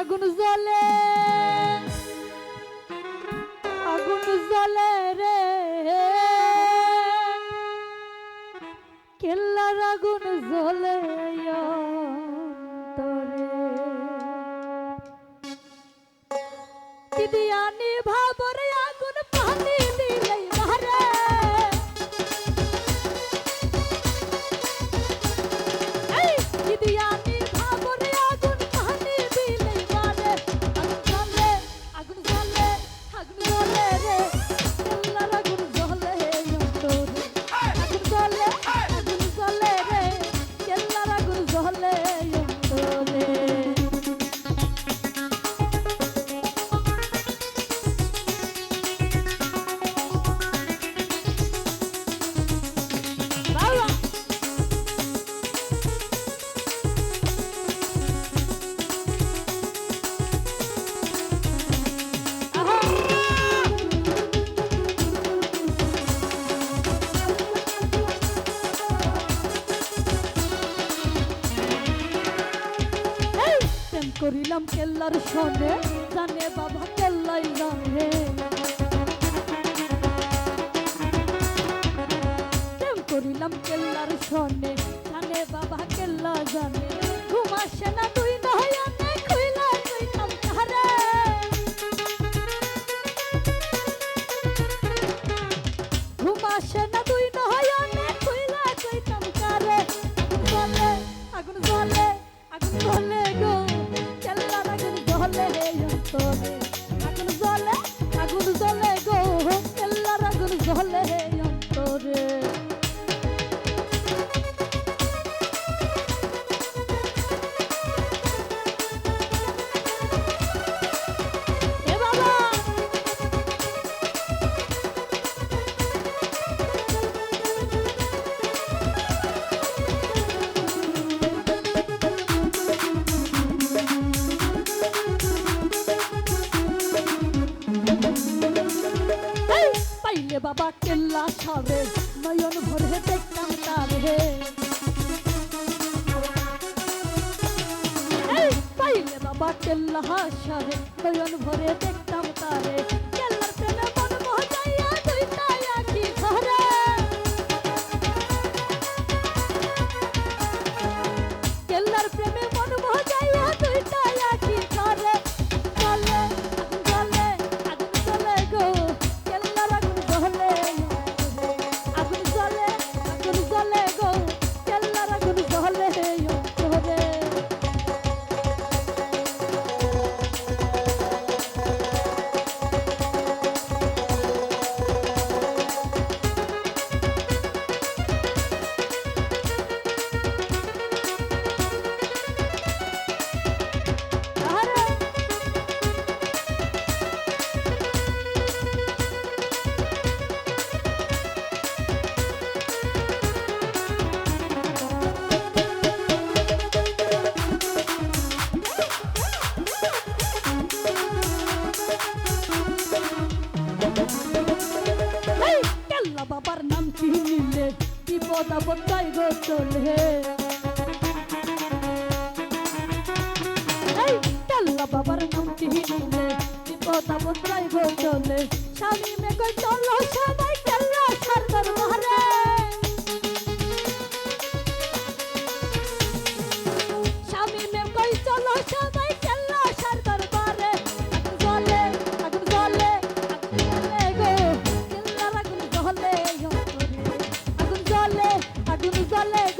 আগুন জ্বলে। আগুন জ্বলে রে। কেল্লার আগুন জ্বলে অন্তরে। দিদি আনি ভাবরে প্রেম করিলাম কেল্লার সনে, জানে বাবা কেল্লাই জানে। প্রেম করিলাম কেল্লার সনে, জানে বাবা কেল্লা জানে। ঘুমাসে না তুই কইতাম আগুন জ্বলে আগুন জ্বলে। পাইলে বাবা কেল্লা সাবে নয়ন ভরে দেখতাম তারে পাইলে বাবা কেল্লা সাবে নয়ন ভরে দেখতাম তারে কেল্লা বাবার নাম চিনিলে বিপদ আপদ তাই গো চলে। কেল্লা বাবার নাম চিনিলে বিপদ আপদ তাই গো চলে। স্বামী চলে